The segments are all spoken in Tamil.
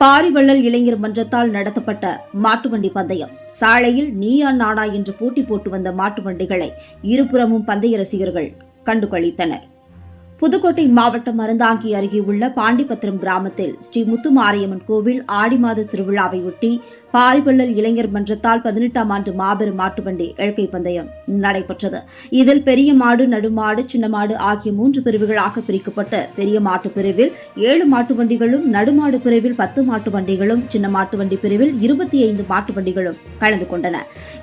பாரிவள்ளல் இளைஞர் மன்றத்தால் நடத்தப்பட்ட மாட்டுவண்டி பந்தயம். சாலையில் நீயா நானா என்று போட்டி போட்டு வந்த மாட்டு வண்டிகளை இருபுறமும் பந்தய ரசிகர்கள் கண்டுகளித்தனர். புதுக்கோட்டை மாவட்டம் அருந்தாங்கி அருகே உள்ள பாண்டிபத்திரம் கிராமத்தில் ஸ்ரீ முத்துமாரியம்மன் கோவில் ஆடி மாத திருவிழாவையொட்டி பாரிவள்ளல் இளைஞர் மன்றத்தால் பதினெட்டாம் ஆண்டு மாபெரும் மாட்டுவண்டி இயற்கை பந்தயம் நடைபெற்றது. இதில் பெரிய மாடு நடுமாடு சின்ன மாடு ஆகிய மூன்று பிரிவுகளாக பிரிக்கப்பட்டு பெரிய மாட்டு பிரிவில் ஏழு மாட்டு வண்டிகளும் நடுமாடு பிரிவில் பத்து மாட்டு வண்டிகளும் சின்ன மாட்டு வண்டி பிரிவில் இருபத்தி ஐந்து மாட்டு வண்டிகளும் கலந்து கொண்டன.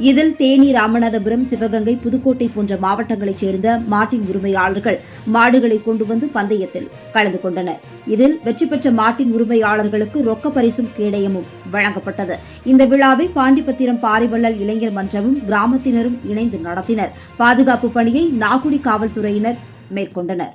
இதில் தேனி ராமநாதபுரம் சிவகங்கை புதுக்கோட்டை போன்ற மாவட்டங்களைச் சேர்ந்த மாட்டின் உரிமையாளர்கள் மாடுகளை கொண்டு வந்து பந்தயத்தில் கலந்து கொண்டனர். இதில் வெற்றி பெற்ற மாட்டின் உரிமையாளர்களுக்கு ரொக்க பரிசும் கேடயமும் வழங்கப்பட்டது. இந்த விழாவை பாண்டிபத்திரம் பாரிவள்ளல் இளைஞர் மன்றமும் கிராமத்தினரும் இணைந்து நடத்தினர். பாதுகாப்பு பணியை நாகுடி காவல்துறையினர் மேற்கொண்டனர்.